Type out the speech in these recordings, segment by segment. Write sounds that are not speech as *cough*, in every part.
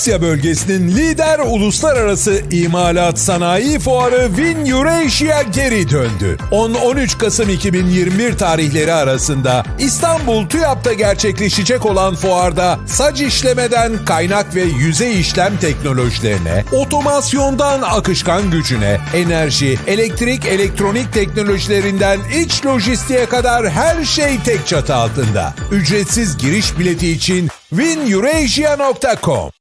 Avrasya bölgesinin lider uluslararası imalat sanayi fuarı Win Eurasia geri döndü. 10-13 Kasım 2021 tarihleri arasında İstanbul TÜYAP'ta gerçekleşecek olan fuarda saç işlemeden kaynak ve yüzey işlem teknolojilerine, otomasyondan akışkan gücüne, enerji, elektrik, elektronik teknolojilerinden iç lojistiğe kadar her şey tek çatı altında. Ücretsiz giriş bileti için wineurasia.com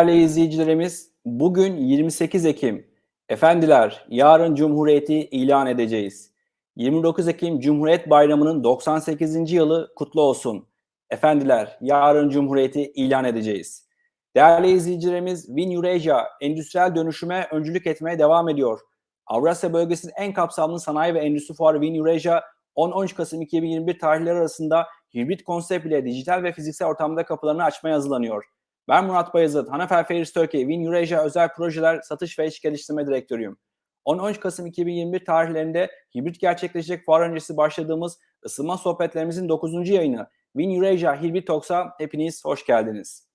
Değerli izleyicilerimiz, bugün 28 Ekim. Efendiler, yarın Cumhuriyeti ilan edeceğiz. 29 Ekim Cumhuriyet Bayramı'nın 98. yılı kutlu olsun. Efendiler, yarın Cumhuriyeti ilan edeceğiz. Değerli izleyicilerimiz, Win Eurasia endüstriyel dönüşüme öncülük etmeye devam ediyor. Avrasya bölgesinin en kapsamlı sanayi ve endüstri fuarı Win Eurasia 10-13 Kasım 2021 tarihleri arasında hibrit konsept ile dijital ve fiziksel ortamda kapılarını açmaya hazırlanıyor. Ben Murat Bayezid, Hanafer Ferris Turkey, Win Eurasia Özel Projeler Satış ve İş Geliştirme Direktörüyüm. 10-13 Kasım 2021 tarihlerinde hibrit gerçekleşecek fuar öncesi başladığımız ısınma sohbetlerimizin 9. yayını Win Eurasia Hibrit Talks'a hepiniz hoş geldiniz.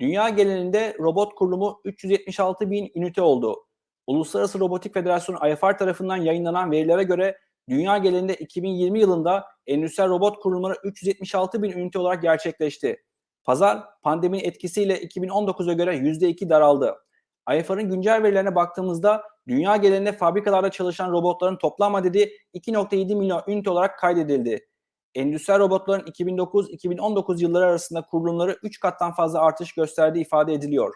Dünya genelinde robot kurulumu 376 bin ünite oldu. Uluslararası Robotik Federasyonu IFR tarafından yayınlanan verilere göre dünya genelinde 2020 yılında endüstriyel robot kurulumları 376 bin ünite olarak gerçekleşti. Pazar pandeminin etkisiyle 2019'a göre %2 daraldı. IFR'ın güncel verilerine baktığımızda dünya genelinde fabrikalarda çalışan robotların toplam adedi 2.7 milyon ünite olarak kaydedildi. Endüstriyel robotların 2009-2019 yılları arasında kurulumları 3 kattan fazla artış gösterdiği ifade ediliyor.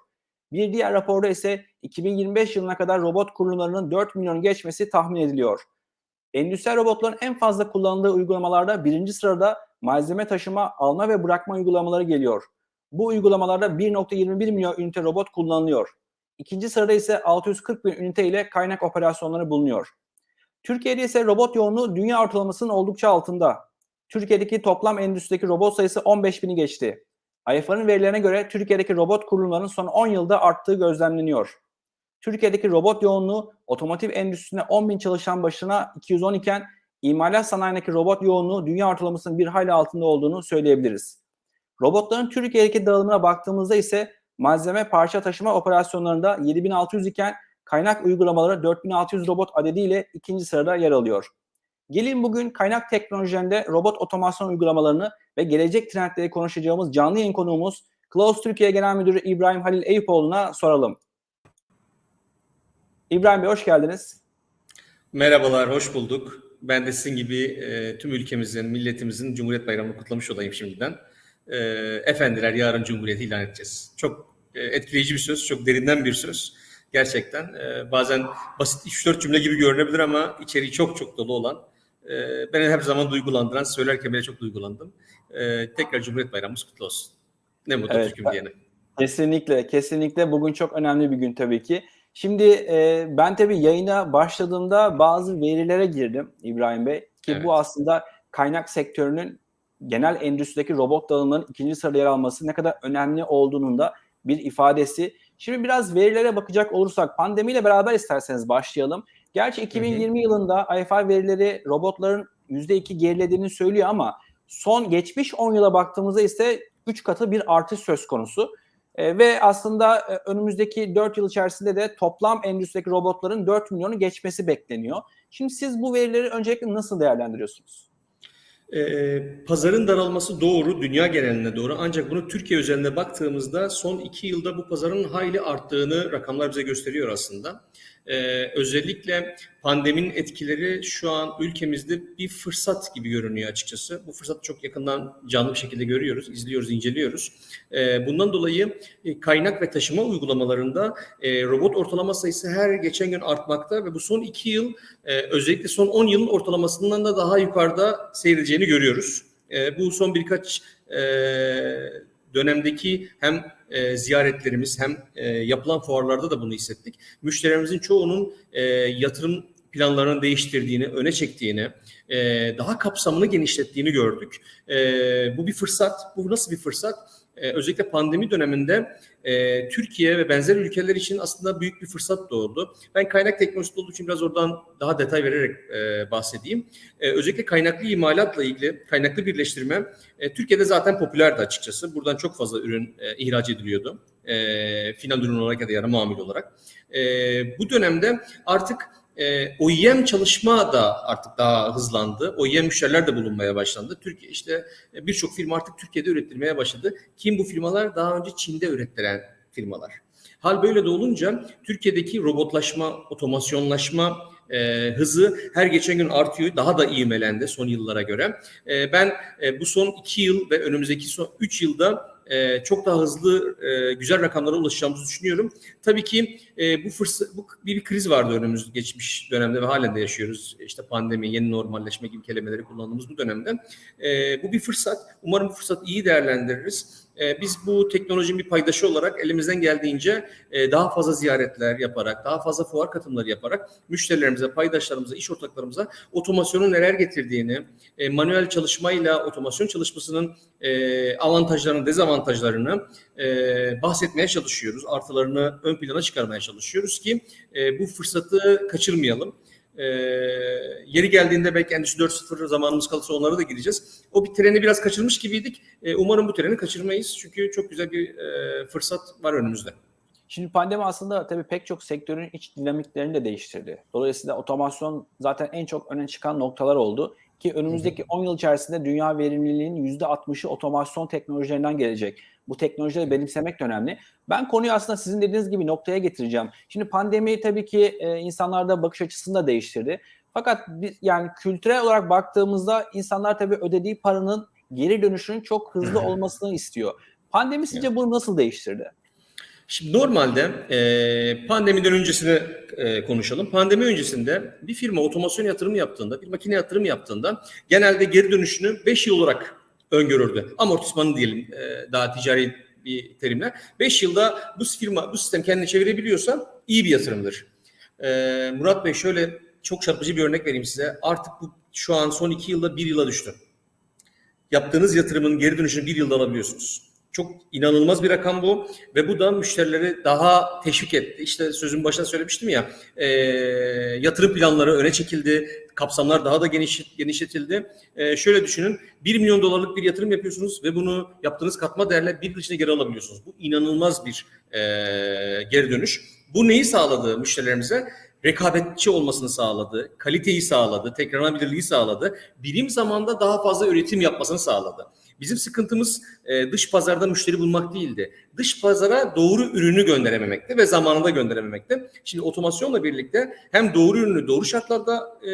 Bir diğer raporda ise 2025 yılına kadar robot kurulumlarının 4 milyonu geçmesi tahmin ediliyor. Endüstriyel robotların en fazla kullanıldığı uygulamalarda birinci sırada malzeme taşıma, alma ve bırakma uygulamaları geliyor. Bu uygulamalarda 1.21 milyon ünite robot kullanılıyor. İkinci sırada ise 640 bin ünite ile kaynak operasyonları bulunuyor. Türkiye'de ise robot yoğunluğu dünya ortalamasının oldukça altında. Türkiye'deki toplam endüstrideki robot sayısı 15 bini geçti. IFR'ın verilerine göre Türkiye'deki robot kurulumlarının son 10 yılda arttığı gözlemleniyor. Türkiye'deki robot yoğunluğu otomotiv endüstrisinde 10 bin çalışan başına 210 iken imalat sanayindeki robot yoğunluğu dünya ortalamasının bir hayli altında olduğunu söyleyebiliriz. Robotların Türkiye'deki dağılımına baktığımızda ise malzeme parça taşıma operasyonlarında 7600 iken kaynak uygulamaları 4600 robot adediyle ikinci sırada yer alıyor. Gelin bugün kaynak teknolojilerinde robot otomasyon uygulamalarını ve gelecek trendleri konuşacağımız canlı yayın konuğumuz Klaus Türkiye Genel Müdürü İbrahim Halil Eyüpoğlu'na soralım. İbrahim Bey hoş geldiniz. Merhabalar, hoş bulduk. Ben de sizin gibi e, tüm ülkemizin, milletimizin Cumhuriyet Bayramı'nı kutlamış olayım şimdiden. E, efendiler yarın Cumhuriyeti ilan edeceğiz. Çok e, etkileyici bir söz, çok derinden bir söz. Gerçekten e, bazen basit 3-4 cümle gibi görünebilir ama içeriği çok çok dolu olan, e, beni her zaman duygulandıran, söylerken bile çok duygulandım. E, tekrar Cumhuriyet Bayramımız kutlu olsun. Ne mutlu Evet, Türk'üm diyene. Kesinlikle, kesinlikle bugün çok önemli bir gün tabii ki. Şimdi e, ben tabii yayına başladığımda bazı verilere girdim İbrahim Bey ki Evet. bu aslında kaynak sektörünün genel endüstrideki robot dağılımlarının ikinci sırada yer alması ne kadar önemli olduğunun da bir ifadesi. Şimdi biraz verilere bakacak olursak pandemiyle beraber isterseniz başlayalım. Gerçi 2020 yılında IFR verileri robotların %2 gerilediğini söylüyor ama son geçmiş 10 yıla baktığımızda ise 3 katı bir artış söz konusu. E, ve aslında e, önümüzdeki 4 yıl içerisinde de toplam endüstrideki robotların 4 milyonu geçmesi bekleniyor. Şimdi siz bu verileri öncelikle nasıl değerlendiriyorsunuz? Ee, pazarın daralması doğru, dünya geneline doğru. Ancak bunu Türkiye özelinde baktığımızda son iki yılda bu pazarın hayli arttığını rakamlar bize gösteriyor aslında. E, özellikle pandeminin etkileri şu an ülkemizde bir fırsat gibi görünüyor açıkçası. Bu fırsatı çok yakından canlı bir şekilde görüyoruz, izliyoruz, inceliyoruz. E, bundan dolayı e, kaynak ve taşıma uygulamalarında e, robot ortalama sayısı her geçen gün artmakta ve bu son iki yıl e, özellikle son 10 yılın ortalamasından da daha yukarıda seyredeceğini görüyoruz. E, bu son birkaç e, dönemdeki hem e, ziyaretlerimiz hem e, yapılan fuarlarda da bunu hissettik. Müşterilerimizin çoğunun e, yatırım planlarını değiştirdiğini, öne çektiğini, e, daha kapsamını genişlettiğini gördük. E, bu bir fırsat. Bu nasıl bir fırsat? E, özellikle pandemi döneminde e, Türkiye ve benzer ülkeler için aslında büyük bir fırsat doğdu. Ben kaynak teknolojisi olduğu için biraz oradan daha detay vererek e, bahsedeyim. E, özellikle kaynaklı imalatla ilgili kaynaklı birleştirme e, Türkiye'de zaten popülerdi açıkçası. Buradan çok fazla ürün e, ihraç ediliyordu. E, final ürün olarak ya da yarı mamul olarak. E, bu dönemde artık e, OEM çalışma da artık daha hızlandı. OEM müşteriler de bulunmaya başlandı. Türkiye işte e, birçok firma artık Türkiye'de üretilmeye başladı. Kim bu firmalar? Daha önce Çin'de üretilen firmalar. Hal böyle de olunca Türkiye'deki robotlaşma, otomasyonlaşma e, hızı her geçen gün artıyor. Daha da ivmelendi son yıllara göre. E, ben e, bu son iki yıl ve önümüzdeki son üç yılda e, çok daha hızlı e, güzel rakamlara ulaşacağımızı düşünüyorum. Tabii ki e, bu fırsat bu bir, bir kriz vardı önümüz geçmiş dönemde ve halen de yaşıyoruz. İşte pandemi, yeni normalleşme gibi kelimeleri kullandığımız bu dönemde. E, bu bir fırsat. Umarım bu fırsatı iyi değerlendiririz. E, biz bu teknolojinin bir paydaşı olarak elimizden geldiğince e, daha fazla ziyaretler yaparak, daha fazla fuar katılımları yaparak müşterilerimize, paydaşlarımıza, iş ortaklarımıza otomasyonun neler getirdiğini, e, manuel çalışmayla otomasyon çalışmasının e, avantajlarını, dezavantajlarını e, bahsetmeye çalışıyoruz. Artılarını ön plana çıkarmaya çalışıyoruz ki e, bu fırsatı kaçırmayalım. E, yeri geldiğinde belki Endüstri 4.0 zamanımız kalırsa onlara da gireceğiz. O bir treni biraz kaçırmış gibiydik. E, umarım bu treni kaçırmayız. Çünkü çok güzel bir e, fırsat var önümüzde. Şimdi pandemi aslında tabii pek çok sektörün iç dinamiklerini de değiştirdi. Dolayısıyla otomasyon zaten en çok öne çıkan noktalar oldu. Ki önümüzdeki hı hı. 10 yıl içerisinde dünya verimliliğinin %60'ı otomasyon teknolojilerinden gelecek. Bu teknolojileri benimsemek de önemli. Ben konuyu aslında sizin dediğiniz gibi noktaya getireceğim. Şimdi pandemi tabii ki e, insanlarda bakış açısını da değiştirdi. Fakat biz, yani kültürel olarak baktığımızda insanlar tabii ödediği paranın geri dönüşünün çok hızlı *laughs* olmasını istiyor. Pandemi sizce bunu nasıl değiştirdi? Şimdi normalde e, pandemiden öncesini e, konuşalım. Pandemi öncesinde bir firma otomasyon yatırımı yaptığında, bir makine yatırımı yaptığında genelde geri dönüşünü 5 yıl olarak öngörürdü. Amortismanı diyelim e, daha ticari bir terimle. 5 yılda bu firma, bu sistem kendini çevirebiliyorsa iyi bir yatırımdır. E, Murat Bey şöyle çok çarpıcı bir örnek vereyim size. Artık bu şu an son 2 yılda 1 yıla düştü. Yaptığınız yatırımın geri dönüşünü 1 yılda alabiliyorsunuz. Çok inanılmaz bir rakam bu ve bu da müşterileri daha teşvik etti. İşte sözün başında söylemiştim ya e, yatırım planları öne çekildi, kapsamlar daha da geniş, genişletildi. E, şöyle düşünün 1 milyon dolarlık bir yatırım yapıyorsunuz ve bunu yaptığınız katma değerle bir yıl içinde geri alabiliyorsunuz. Bu inanılmaz bir e, geri dönüş. Bu neyi sağladı müşterilerimize? rekabetçi olmasını sağladı, kaliteyi sağladı, tekrarlanabilirliği sağladı, birim zamanda daha fazla üretim yapmasını sağladı. Bizim sıkıntımız e, dış pazarda müşteri bulmak değildi. Dış pazara doğru ürünü gönderememekte ve zamanında gönderememekte. Şimdi otomasyonla birlikte hem doğru ürünü doğru şartlarda e,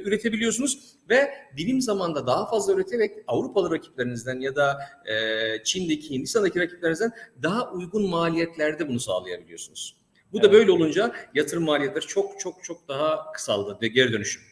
üretebiliyorsunuz ve birim zamanda daha fazla üreterek Avrupalı rakiplerinizden ya da e, Çin'deki, Hindistan'daki rakiplerinizden daha uygun maliyetlerde bunu sağlayabiliyorsunuz. Bu da böyle olunca yatırım maliyetleri çok çok çok daha kısaldı ve geri dönüşüm.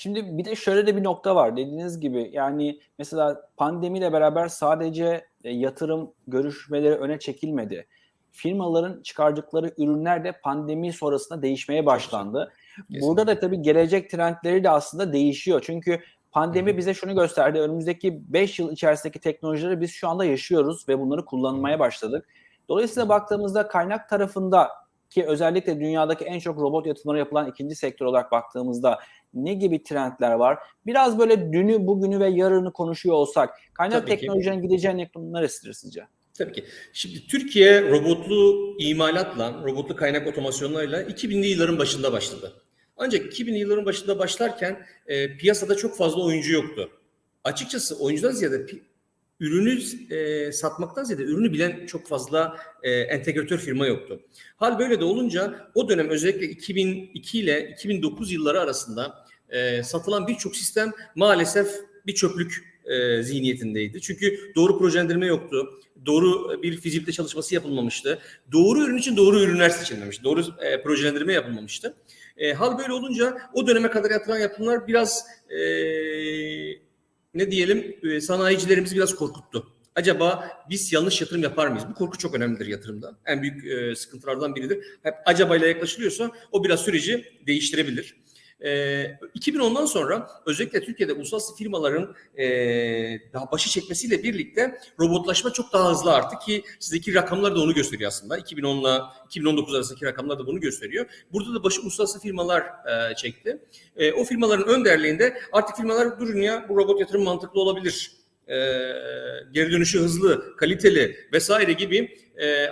Şimdi bir de şöyle de bir nokta var dediğiniz gibi yani mesela pandemiyle beraber sadece yatırım görüşmeleri öne çekilmedi. Firmaların çıkardıkları ürünler de pandemi sonrasında değişmeye başlandı. Kesinlikle. Burada da tabii gelecek trendleri de aslında değişiyor. Çünkü pandemi bize şunu gösterdi. Önümüzdeki 5 yıl içerisindeki teknolojileri biz şu anda yaşıyoruz ve bunları kullanmaya başladık. Dolayısıyla baktığımızda kaynak tarafında ki özellikle dünyadaki en çok robot yatırımları yapılan ikinci sektör olarak baktığımızda ne gibi trendler var? Biraz böyle dünü, bugünü ve yarını konuşuyor olsak kaynak Tabii teknolojinin gideceği nokta neresidir sizce? Tabii ki. Şimdi Türkiye robotlu imalatla, robotlu kaynak otomasyonlarıyla 2000'li yılların başında başladı. Ancak 2000'li yılların başında başlarken e, piyasada çok fazla oyuncu yoktu. Açıkçası oyuncudan ziyade ürünü e, satmaktan ziyade ürünü bilen çok fazla e, entegratör firma yoktu. Hal böyle de olunca o dönem özellikle 2002 ile 2009 yılları arasında e, satılan birçok sistem maalesef bir çöplük e, zihniyetindeydi. Çünkü doğru projelendirme yoktu. Doğru bir fizibilite çalışması yapılmamıştı. Doğru ürün için doğru ürünler seçilmemişti. Doğru e, projelendirme yapılmamıştı. E, hal böyle olunca o döneme kadar yapılan yapımlar biraz e, ne diyelim e, sanayicilerimizi biraz korkuttu. Acaba biz yanlış yatırım yapar mıyız? Bu korku çok önemlidir yatırımda. En büyük e, sıkıntılardan biridir. Hep acaba ile yaklaşılıyorsa o biraz süreci değiştirebilir. E, 2010'dan sonra özellikle Türkiye'de uluslararası firmaların e, daha başı çekmesiyle birlikte robotlaşma çok daha hızlı arttı ki sizdeki rakamlar da onu gösteriyor aslında. 2010 ile 2019 arasındaki rakamlar da bunu gösteriyor. Burada da başı uluslararası firmalar e, çekti. E, o firmaların önderliğinde artık firmalar durun ya bu robot yatırım mantıklı olabilir. Geri dönüşü hızlı, kaliteli vesaire gibi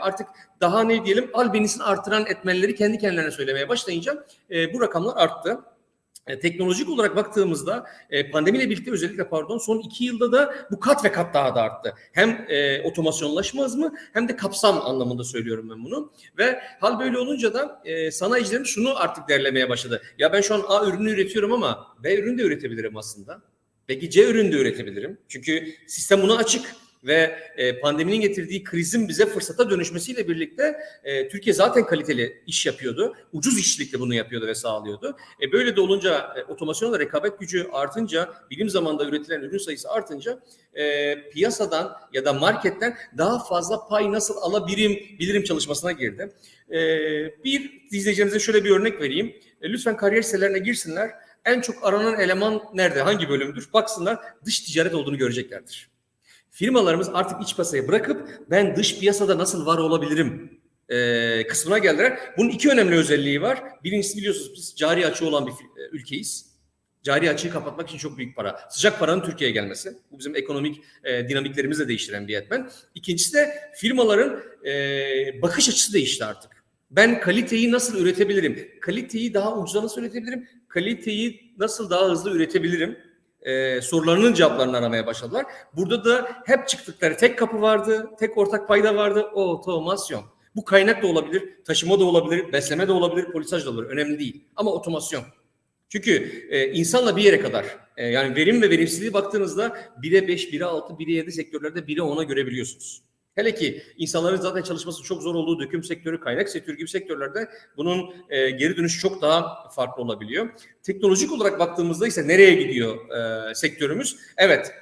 artık daha ne diyelim albenisini artıran etmenleri kendi kendilerine söylemeye başlayınca e, bu rakamlar arttı. E, teknolojik olarak baktığımızda e, pandemiyle birlikte özellikle pardon son iki yılda da bu kat ve kat daha da arttı. Hem e, otomasyonlaşma hızı hem de kapsam anlamında söylüyorum ben bunu. Ve hal böyle olunca da e, sanayicilerimiz şunu artık derlemeye başladı. Ya ben şu an A ürünü üretiyorum ama B ürünü de üretebilirim aslında. Belki C ürünü de üretebilirim. Çünkü sistem buna açık ve e, pandeminin getirdiği krizin bize fırsata dönüşmesiyle birlikte e, Türkiye zaten kaliteli iş yapıyordu. Ucuz işçilikle bunu yapıyordu ve sağlıyordu. E, böyle de olunca e, otomasyonla rekabet gücü artınca, bilim zamanında üretilen ürün sayısı artınca e, piyasadan ya da marketten daha fazla pay nasıl alabilirim bilirim çalışmasına girdi. E, bir izleyicilerimize şöyle bir örnek vereyim. E, lütfen kariyer sitelerine girsinler. En çok aranan eleman nerede? Hangi bölümdür? Baksınlar dış ticaret olduğunu göreceklerdir. Firmalarımız artık iç piyasayı bırakıp ben dış piyasada nasıl var olabilirim e, kısmına geldiler. Bunun iki önemli özelliği var. Birincisi biliyorsunuz biz cari açığı olan bir e, ülkeyiz. Cari açığı kapatmak için çok büyük para. Sıcak paranın Türkiye'ye gelmesi. Bu bizim ekonomik e, dinamiklerimizi de değiştiren bir etmen. İkincisi de firmaların e, bakış açısı değişti artık. Ben kaliteyi nasıl üretebilirim? Kaliteyi daha ucuza nasıl üretebilirim? Kaliteyi nasıl daha hızlı üretebilirim? Ee, sorularının cevaplarını aramaya başladılar. Burada da hep çıktıkları tek kapı vardı, tek ortak payda vardı. O otomasyon. Bu kaynak da olabilir, taşıma da olabilir, besleme de olabilir, polisaj da olabilir. Önemli değil. Ama otomasyon. Çünkü e, insanla bir yere kadar e, yani verim ve verimsizliği baktığınızda 1'e 5, 1'e 6, 1'e 7 sektörlerde 1'e 10'a görebiliyorsunuz. Hele ki insanların zaten çalışması çok zor olduğu döküm sektörü, kaynak sektörü gibi sektörlerde bunun e, geri dönüşü çok daha farklı olabiliyor. Teknolojik olarak baktığımızda ise nereye gidiyor e, sektörümüz? Evet,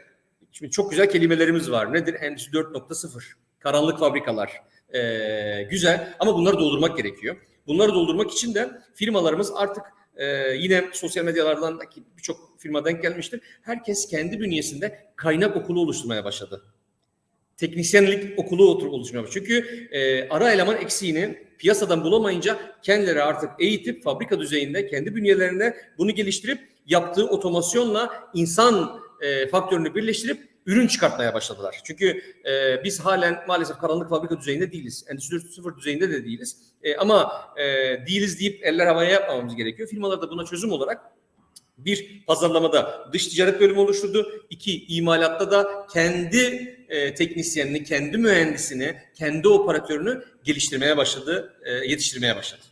şimdi çok güzel kelimelerimiz var. Nedir? Endüstri 4.0, karanlık fabrikalar. E, güzel ama bunları doldurmak gerekiyor. Bunları doldurmak için de firmalarımız artık e, yine sosyal medyalardan birçok firma denk gelmiştir. Herkes kendi bünyesinde kaynak okulu oluşturmaya başladı teknisyenlik okulu oluşmuyor. Çünkü e, ara eleman eksiğini piyasadan bulamayınca kendileri artık eğitip fabrika düzeyinde kendi bünyelerinde bunu geliştirip yaptığı otomasyonla insan e, faktörünü birleştirip ürün çıkartmaya başladılar. Çünkü e, biz halen maalesef karanlık fabrika düzeyinde değiliz. Endüstri 4.0 düzeyinde de değiliz. E, ama e, değiliz deyip eller havaya yapmamamız gerekiyor. Firmalar da buna çözüm olarak bir pazarlamada dış ticaret bölümü oluşturdu. İki imalatta da kendi e, teknisyenini, kendi mühendisini, kendi operatörünü geliştirmeye başladı, e, yetiştirmeye başladı.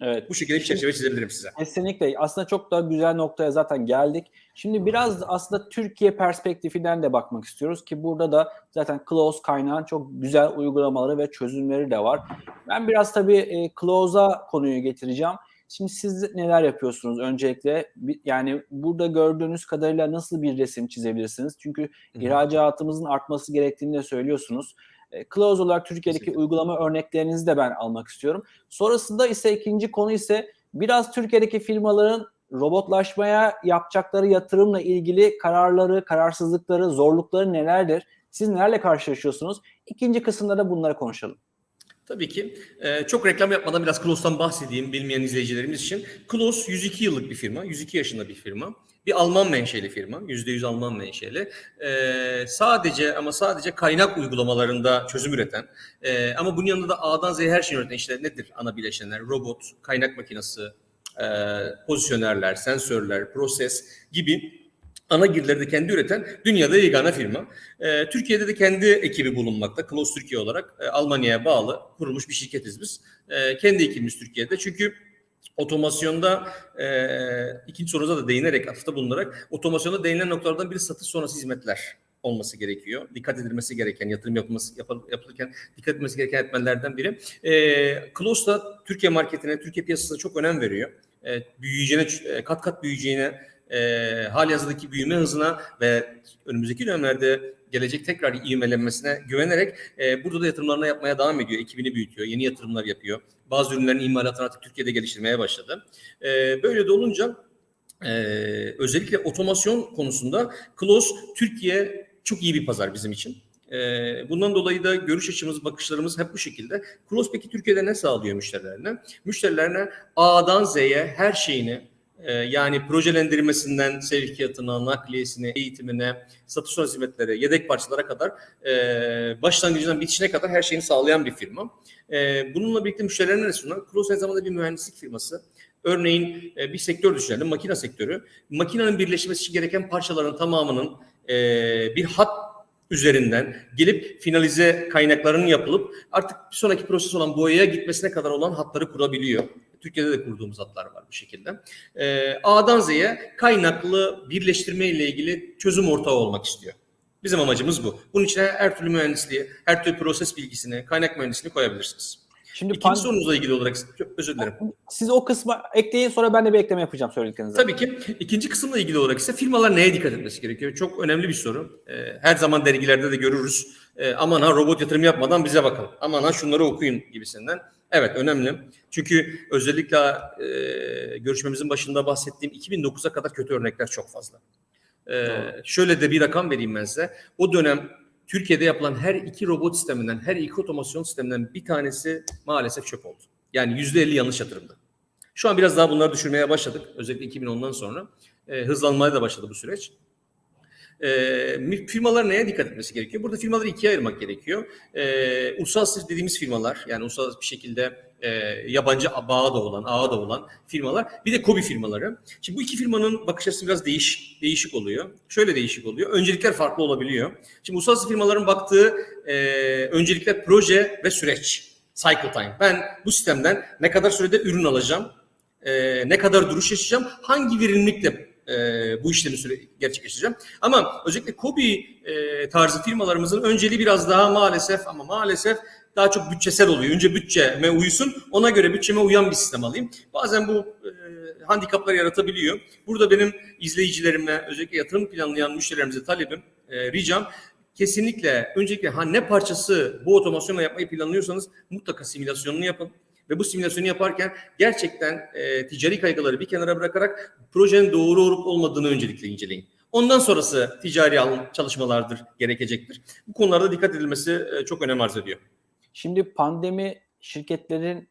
Evet. Bu şekilde bir çerçeve çizebilirim size. Kesinlikle. Aslında çok da güzel noktaya zaten geldik. Şimdi biraz aslında Türkiye perspektifinden de bakmak istiyoruz ki burada da zaten Close kaynağın çok güzel uygulamaları ve çözümleri de var. Ben biraz tabii e, Close'a konuyu getireceğim. Şimdi siz neler yapıyorsunuz öncelikle? Yani burada gördüğünüz kadarıyla nasıl bir resim çizebilirsiniz? Çünkü Hı-hı. ihracatımızın artması gerektiğini de söylüyorsunuz. E, Close olarak Türkiye'deki Kesinlikle. uygulama örneklerinizi de ben almak istiyorum. Sonrasında ise ikinci konu ise biraz Türkiye'deki firmaların robotlaşmaya yapacakları yatırımla ilgili kararları, kararsızlıkları, zorlukları nelerdir? Siz nelerle karşılaşıyorsunuz? İkinci kısımda da bunları konuşalım. Tabii ki. Ee, çok reklam yapmadan biraz Klos'tan bahsedeyim bilmeyen izleyicilerimiz için. Klos 102 yıllık bir firma, 102 yaşında bir firma. Bir Alman menşeli firma, %100 Alman menşeli. Ee, sadece ama sadece kaynak uygulamalarında çözüm üreten e, ama bunun yanında da A'dan Z'ye her şeyi üreten işte nedir ana bileşenler? Robot, kaynak makinesi, e, pozisyonerler, sensörler, proses gibi ana girdileri de kendi üreten dünyada yegane firma. E, Türkiye'de de kendi ekibi bulunmakta. Klos Türkiye olarak e, Almanya'ya bağlı kurulmuş bir şirketiz biz. E, kendi ekibimiz Türkiye'de. Çünkü otomasyonda e, ikinci sorunuza da değinerek atıfta bulunarak otomasyonda değinilen noktalardan biri satış sonrası hizmetler olması gerekiyor. Dikkat edilmesi gereken, yatırım yapılması yapıl- yapılırken dikkat edilmesi gereken etmenlerden biri. E, Klos da Türkiye marketine, Türkiye piyasasına çok önem veriyor. E, büyüyeceğine, kat kat büyüyeceğine, e, hali hazırdaki büyüme hızına ve önümüzdeki dönemlerde gelecek tekrar ivmelenmesine güvenerek e, burada da yatırımlarını yapmaya devam ediyor. Ekibini büyütüyor, yeni yatırımlar yapıyor. Bazı ürünlerin imalatını artık Türkiye'de geliştirmeye başladı. E, böyle de olunca e, özellikle otomasyon konusunda Klos Türkiye çok iyi bir pazar bizim için. E, bundan dolayı da görüş açımız, bakışlarımız hep bu şekilde. Klos peki Türkiye'de ne sağlıyor müşterilerine? Müşterilerine A'dan Z'ye her şeyini e, yani projelendirmesinden sevkiyatına, nakliyesine, eğitimine, satış sonrası hizmetlere, yedek parçalara kadar e, başlangıcından bitişine kadar her şeyini sağlayan bir firma. E, bununla birlikte müşterilerine ne sunuyor? Klos aynı zamanda bir mühendislik firması. Örneğin e, bir sektör düşünelim, makine sektörü. Makinenin birleşmesi için gereken parçaların tamamının e, bir hat üzerinden gelip finalize kaynaklarının yapılıp artık bir sonraki proses olan boyaya gitmesine kadar olan hatları kurabiliyor. Türkiye'de de kurduğumuz hatlar var bu şekilde. E, A'dan Z'ye kaynaklı birleştirme ile ilgili çözüm ortağı olmak istiyor. Bizim amacımız bu. Bunun içine her türlü mühendisliği, her türlü proses bilgisini, kaynak mühendisliğini koyabilirsiniz. Şimdi İkinci pan- sorunuzla ilgili olarak özür dilerim. siz o kısma ekleyin sonra ben de bir ekleme yapacağım söylediklerinize. Tabii ki ikinci kısımla ilgili olarak ise firmalar neye dikkat etmesi gerekiyor? Çok önemli bir soru. Ee, her zaman dergilerde de görürüz. Ee, aman ha robot yatırım yapmadan bize bakın. Aman ha şunları okuyun gibisinden. Evet önemli. Çünkü özellikle e, görüşmemizin başında bahsettiğim 2009'a kadar kötü örnekler çok fazla. Doğru. şöyle de bir rakam vereyim ben size. O dönem Türkiye'de yapılan her iki robot sisteminden, her iki otomasyon sisteminden bir tanesi maalesef çöp oldu. Yani yüzde elli yanlış yatırımdı. Şu an biraz daha bunları düşürmeye başladık. Özellikle 2010'dan sonra. E, hızlanmaya da başladı bu süreç. E, firmalar neye dikkat etmesi gerekiyor? Burada firmaları ikiye ayırmak gerekiyor. E, uluslararası dediğimiz firmalar, yani uluslararası bir şekilde e, yabancı bağı da olan, ağı da olan firmalar. Bir de kobi firmaları. Şimdi bu iki firmanın bakış açısı biraz değiş, değişik oluyor. Şöyle değişik oluyor. Öncelikler farklı olabiliyor. Şimdi uluslararası firmaların baktığı e, öncelikler proje ve süreç. Cycle time. Ben bu sistemden ne kadar sürede ürün alacağım, e, ne kadar duruş yaşayacağım, hangi verimlilikle e, bu işlemi süre gerçekleştireceğim. Ama özellikle Kobi e, tarzı firmalarımızın önceliği biraz daha maalesef ama maalesef daha çok bütçesel oluyor. Önce bütçeme uysun, ona göre bütçeme uyan bir sistem alayım. Bazen bu e, handikaplar yaratabiliyor. Burada benim izleyicilerime, özellikle yatırım planlayan müşterilerimize talebim, e, ricam kesinlikle öncelikle ha ne parçası bu otomasyonla yapmayı planlıyorsanız mutlaka simülasyonunu yapın. Ve bu simülasyonu yaparken gerçekten e, ticari kaygıları bir kenara bırakarak projenin doğru olup olmadığını öncelikle inceleyin. Ondan sonrası ticari al- çalışmalardır, gerekecektir. Bu konularda dikkat edilmesi e, çok önem arz ediyor. Şimdi pandemi şirketlerin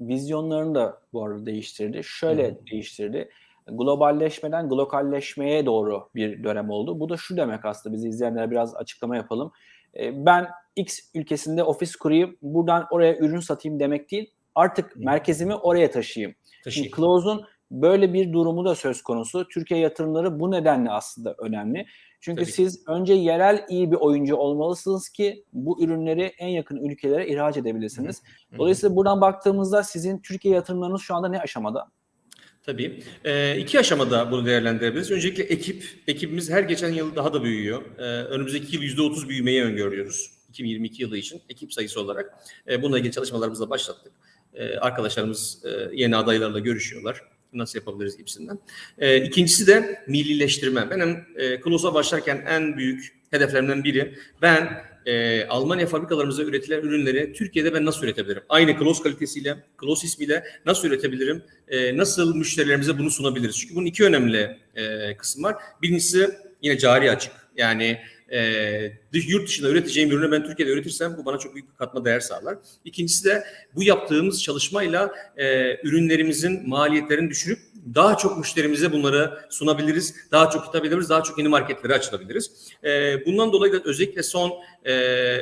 vizyonlarını da bu arada değiştirdi. Şöyle değiştirdi. Globalleşmeden glokalleşmeye doğru bir dönem oldu. Bu da şu demek aslında bizi izleyenlere biraz açıklama yapalım. Ee, Ben X ülkesinde ofis kurayım, buradan oraya ürün satayım demek değil. Artık merkezimi oraya taşıyayım. Şimdi Taşıyın. Close'un böyle bir durumu da söz konusu. Türkiye yatırımları bu nedenle aslında önemli. Çünkü Tabii siz önce yerel iyi bir oyuncu olmalısınız ki bu ürünleri en yakın ülkelere ihraç edebilirsiniz. Dolayısıyla buradan baktığımızda sizin Türkiye yatırımlarınız şu anda ne aşamada? Tabii. E, iki aşamada bunu değerlendirebiliriz. Öncelikle ekip. Ekibimiz her geçen yıl daha da büyüyor. E, önümüzdeki yıl %30 büyümeyi öngörüyoruz. 2022 yılı için ekip sayısı olarak. E, bununla ilgili çalışmalarımızı da başlattık. E, arkadaşlarımız e, yeni adaylarla görüşüyorlar. Nasıl yapabiliriz gibisinden. E, ikincisi de millileştirme. Benim e, başlarken en büyük hedeflerimden biri ben e, Almanya fabrikalarımızda üretilen ürünleri Türkiye'de ben nasıl üretebilirim? Aynı Klos kalitesiyle, Klos ismiyle nasıl üretebilirim? E, nasıl müşterilerimize bunu sunabiliriz? Çünkü bunun iki önemli kısım var. Birincisi yine cari açık. Yani e, yurt dışında üreteceğim ürünü ben Türkiye'de üretirsem bu bana çok büyük bir katma değer sağlar. İkincisi de bu yaptığımız çalışmayla e, ürünlerimizin maliyetlerini düşürüp daha çok müşterimize bunları sunabiliriz. Daha çok hitap edebiliriz. Daha çok yeni marketlere açılabiliriz. E, bundan dolayı da özellikle son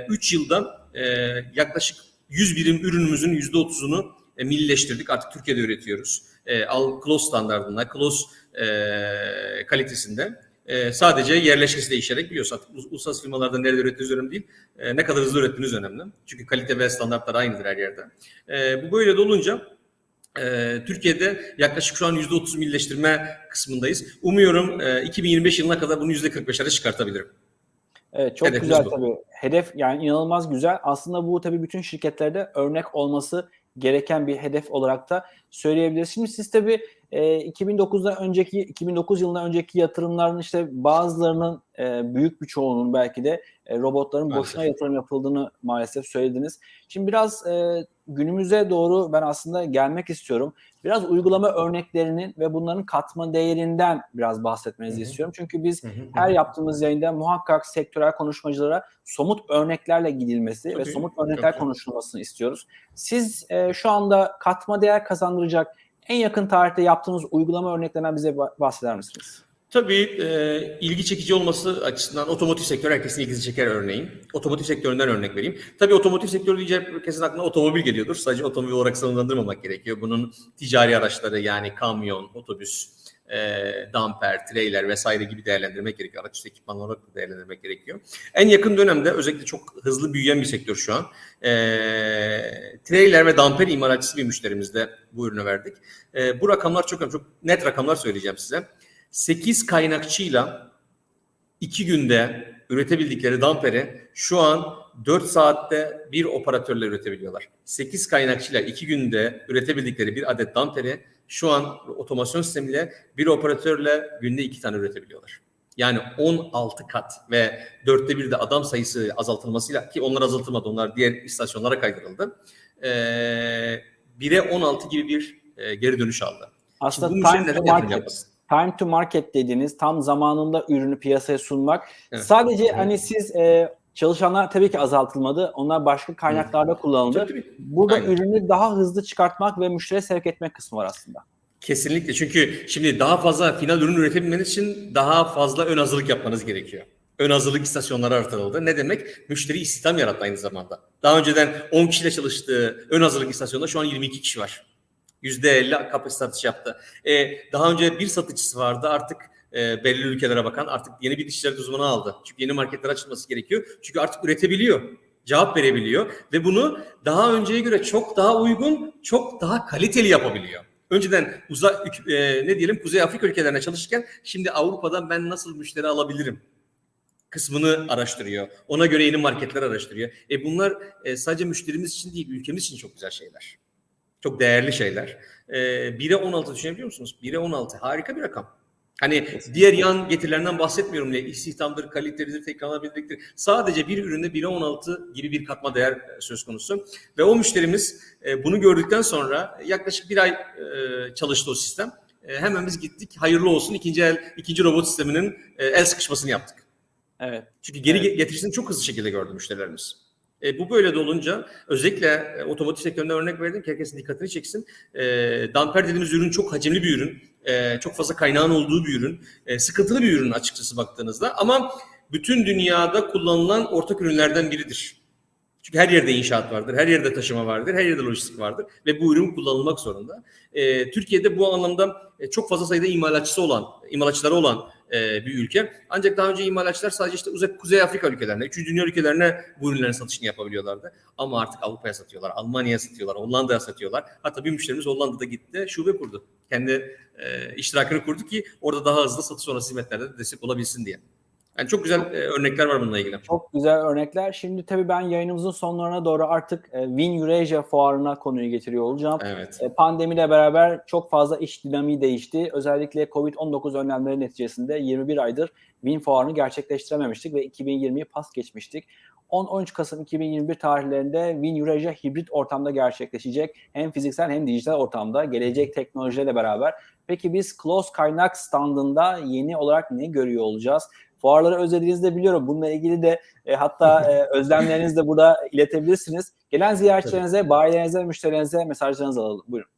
3 yılda e, yaklaşık 100 birim ürünümüzün %30'unu e, millileştirdik. Artık Türkiye'de üretiyoruz. E, Al Klos standartında, Klos e, kalitesinde. E, sadece yerleşkesi değişerek ulus- uluslararası firmalarda nerede ürettiğiniz önemli değil. E, ne kadar hızlı ürettiğiniz önemli. Çünkü kalite ve standartlar aynıdır her yerde. E, bu böyle de olunca e, Türkiye'de yaklaşık şu an %30 millileştirme kısmındayız. Umuyorum e, 2025 yılına kadar bunu %45'lere çıkartabilirim. Evet çok Hedefimiz güzel bu. tabii. Hedef yani inanılmaz güzel. Aslında bu tabii bütün şirketlerde örnek olması gereken bir hedef olarak da söyleyebiliriz. Şimdi siz tabii e, 2009'da önceki 2009 yılından önceki yatırımların işte bazılarının e, büyük bir çoğunun belki de e, robotların Maalesef. boşuna yatırım yapıldığını maalesef söylediniz. Şimdi biraz e, günümüze doğru ben aslında gelmek istiyorum. Biraz uygulama örneklerinin ve bunların katma değerinden biraz bahsetmenizi Hı hı. istiyorum. Çünkü biz Hı hı. her yaptığımız yayında muhakkak sektörel konuşmacılara somut örneklerle gidilmesi ve Tabii, somut çok örnekler güzel. konuşulmasını istiyoruz. Siz e, şu anda katma değer kazandıracak en yakın tarihte yaptığınız uygulama örneklerinden bize ba- bahseder misiniz? Tabii e, ilgi çekici olması açısından otomotiv sektörü herkesin ilgisini çeker örneğin. Otomotiv sektöründen örnek vereyim. Tabii otomotiv sektörü deyince herkesin aklına otomobil geliyordur. Sadece otomobil olarak sınırlandırmamak gerekiyor. Bunun ticari araçları yani kamyon, otobüs, e, damper, trailer vesaire gibi değerlendirmek gerekiyor. Araç ekipman olarak da değerlendirmek gerekiyor. En yakın dönemde özellikle çok hızlı büyüyen bir sektör şu an. E, trailer ve damper imalatçısı bir müşterimizde bu ürünü verdik. E, bu rakamlar çok önemli. Çok net rakamlar söyleyeceğim size. 8 kaynakçıyla 2 günde üretebildikleri damperi şu an 4 saatte bir operatörle üretebiliyorlar. 8 kaynakçıyla 2 günde üretebildikleri bir adet damperi şu an otomasyon sistemiyle bir operatörle günde 2 tane üretebiliyorlar. Yani 16 kat ve dörtte bir de adam sayısı azaltılmasıyla ki onlar azaltılmadı onlar diğer istasyonlara kaydırıldı. Ee, 1'e 16 gibi bir e, geri dönüş aldı. Aslında Şimdi bu time to market. Time to market dediğiniz tam zamanında ürünü piyasaya sunmak. Evet. Sadece Evet. hani siz e, çalışanlar tabii ki azaltılmadı. Onlar başka kaynaklarda kullanıldı. Tabii, tabii. Burada Aynen. ürünü daha hızlı çıkartmak ve müşteriye sevk etmek kısmı var aslında. Kesinlikle çünkü şimdi daha fazla final ürün üretebilmeniz için daha fazla ön hazırlık yapmanız gerekiyor. Ön hazırlık istasyonları artırıldı. Ne demek? Müşteri istihdam yarattı aynı zamanda. Daha önceden 10 kişiyle çalıştığı ön hazırlık istasyonunda şu an 22 kişi var. %50 kapasite artışı yaptı. Ee, daha önce bir satıcısı vardı artık e, belli ülkelere bakan artık yeni bir ticaret uzmanı aldı. Çünkü yeni marketler açılması gerekiyor. Çünkü artık üretebiliyor. Cevap verebiliyor ve bunu daha önceye göre çok daha uygun, çok daha kaliteli yapabiliyor. Önceden uzak e, ne diyelim Kuzey Afrika ülkelerine çalışırken şimdi Avrupa'dan ben nasıl müşteri alabilirim kısmını araştırıyor. Ona göre yeni marketler araştırıyor. E bunlar e, sadece müşterimiz için değil, ülkemiz için çok güzel şeyler. Çok değerli şeyler. E, 1'e 16 düşünebiliyor musunuz? 1'e 16 harika bir rakam. Hani diğer yan getirilerinden bahsetmiyorum ne istihdamdır, kalitedir, tekrarlanabilirliktir. Sadece bir üründe 1'e 16 gibi bir katma değer e, söz konusu. Ve o müşterimiz e, bunu gördükten sonra yaklaşık bir ay e, çalıştı o sistem. Hemen biz gittik hayırlı olsun ikinci el ikinci robot sisteminin el sıkışmasını yaptık. Evet. Çünkü geri Evet. ge- getirisini çok hızlı şekilde gördü müşterilerimiz. E, bu böyle de olunca özellikle e, otomotiv sektöründe örnek verdim ki herkesin dikkatini çeksin. E, damper dediğimiz ürün çok hacimli bir ürün. E, çok fazla kaynağın olduğu bir ürün. E, sıkıntılı bir ürün açıkçası baktığınızda ama bütün dünyada kullanılan ortak ürünlerden biridir. Çünkü her yerde inşaat vardır, her yerde taşıma vardır, her yerde lojistik vardır ve bu ürün kullanılmak zorunda. E, Türkiye'de bu anlamda e, çok fazla sayıda imalatçısı olan, imalatçıları olan e, bir ülke. Ancak daha önce imalatçılar sadece işte Uzak Kuzey Afrika ülkelerine, üçüncü dünya ülkelerine bu ürünlerin satışını yapabiliyorlardı. Ama artık Avrupa'ya satıyorlar, Almanya'ya satıyorlar, Hollanda'ya satıyorlar. Hatta bir müşterimiz Hollanda'da gitti, şube kurdu. Kendi e, iştirakını kurdu ki orada daha hızlı satış sonrası hizmetlerde de destek olabilsin diye. Yani çok güzel e, örnekler var bununla ilgili. Çok güzel örnekler. Şimdi tabii ben yayınımızın sonlarına doğru artık e, Win Eurasia fuarına konuyu getiriyor olacağım. Evet. E, Pandemiyle beraber çok fazla iş dinamiği değişti. Özellikle Covid-19 önlemleri neticesinde 21 aydır Win fuarını gerçekleştirememiştik ve 2020'yi pas geçmiştik. 10-13 Kasım 2021 tarihlerinde Win Eurasia hibrit ortamda gerçekleşecek. Hem fiziksel hem dijital ortamda gelecek teknolojilerle beraber. Peki biz Close Kaynak standında yeni olarak ne görüyor olacağız? Fuarları özlediğinizi de biliyorum. Bununla ilgili de e, hatta e, *laughs* özlemlerinizi de burada iletebilirsiniz. Gelen ziyaretçilerinize, bayilerinize, müşterilerinize mesajlarınızı alalım. Buyurun.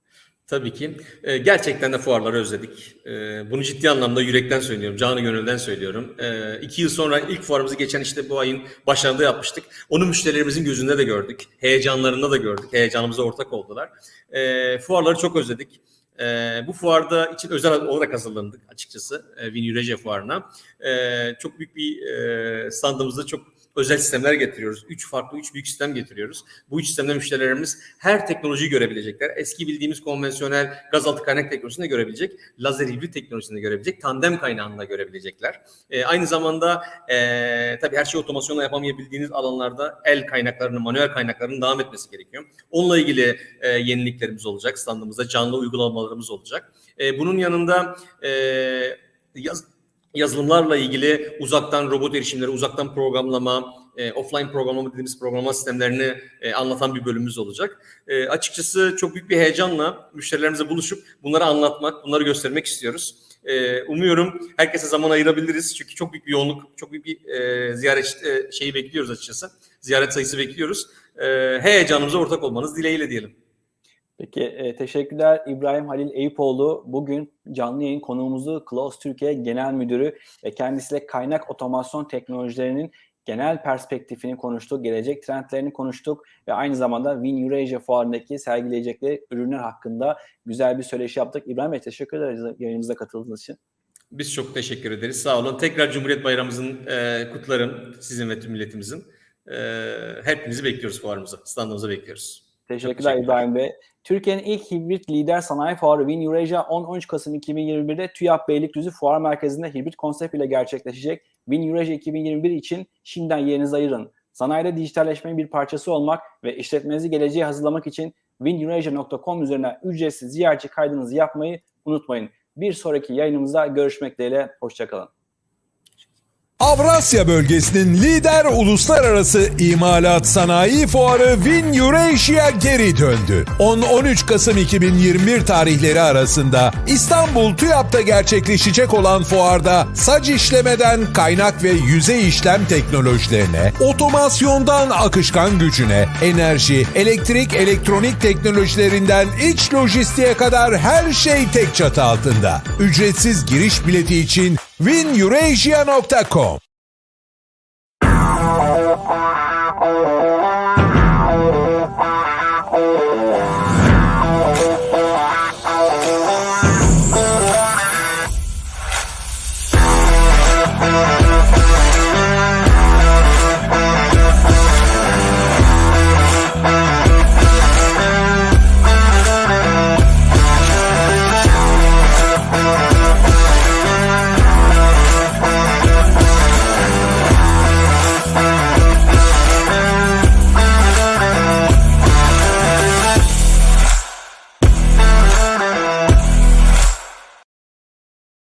Tabii ki. Ee, gerçekten de fuarları özledik. Ee, bunu ciddi anlamda yürekten söylüyorum, canı gönülden söylüyorum. Ee, iki yıl sonra ilk fuarımızı geçen işte bu ayın başlarında yapmıştık. Onu müşterilerimizin gözünde de gördük. Heyecanlarında da gördük. Heyecanımıza ortak oldular. Ee, fuarları çok özledik. E, bu fuarda için özel olarak hazırlandık açıkçası e, Eurasia fuarına. E, çok büyük bir e, standımızda çok özel sistemler getiriyoruz. Üç farklı, üç büyük sistem getiriyoruz. Bu üç sistemde müşterilerimiz her teknolojiyi görebilecekler. Eski bildiğimiz konvansiyonel gazaltı kaynak teknolojisini de görebilecek, lazer hibrit teknolojisini de görebilecek, tandem kaynağını da görebilecekler. E, aynı zamanda e, tabii her şeyi otomasyonla yapamayabildiğiniz alanlarda el kaynaklarının, manuel kaynaklarının devam etmesi gerekiyor. Onunla ilgili e, yeniliklerimiz olacak. Standımızda canlı uygulamalarımız olacak. E, bunun yanında e, yaz, yazılımlarla ilgili uzaktan robot erişimleri, uzaktan programlama, e, offline programlama dediğimiz programlama sistemlerini e, anlatan bir bölümümüz olacak. E, açıkçası çok büyük bir heyecanla müşterilerimize buluşup bunları anlatmak, bunları göstermek istiyoruz. E, umuyorum herkese zaman ayırabiliriz. Çünkü çok büyük bir yoğunluk, çok büyük bir e, ziyaret e, şeyi bekliyoruz açıkçası. Ziyaret sayısı bekliyoruz. E, heyecanımıza ortak olmanız dileğiyle diyelim. Peki e, teşekkürler İbrahim Halil Eyüpoğlu. Bugün canlı yayın konuğumuzu Klaus Türkiye Genel Müdürü ve kendisiyle kaynak otomasyon teknolojilerinin genel perspektifini konuştuk, gelecek trendlerini konuştuk ve aynı zamanda Win Eurasia fuarındaki sergileyecekleri ürünler hakkında güzel bir söyleşi yaptık. İbrahim Bey teşekkür ederiz yayınımıza katıldığınız için. Biz çok teşekkür ederiz. Sağ olun. Tekrar Cumhuriyet Bayramımızın e, kutlarım sizin ve tüm milletimizin. E, hepinizi bekliyoruz fuarımıza. Standımıza bekliyoruz. Teşekkürler, teşekkürler. İbrahim Bey. Türkiye'nin ilk hibrit lider sanayi fuarı Win Eurasia 10-13 Kasım 2021'de TÜYAP Beylikdüzü Fuar Merkezi'nde hibrit konsept ile gerçekleşecek. Win Eurasia 2021 için şimdiden yerinizi ayırın. Sanayide dijitalleşmenin bir parçası olmak ve işletmenizi geleceğe hazırlamak için wineurasia.com üzerinden ücretsiz ziyaretçi kaydınızı yapmayı unutmayın. Bir sonraki yayınımızda görüşmek dileğiyle. Hoşçakalın. Avrasya bölgesinin lider uluslararası imalat sanayi fuarı Win Eurasia geri döndü. 10-13 Kasım 2021 tarihleri arasında İstanbul TÜYAP'ta gerçekleşecek olan fuarda saç işlemeden kaynak ve yüzey işlem teknolojilerine, otomasyondan akışkan gücüne, enerji, elektrik, elektronik teknolojilerinden iç lojistiğe kadar her şey tek çatı altında. Ücretsiz giriş bileti için wineurasia.com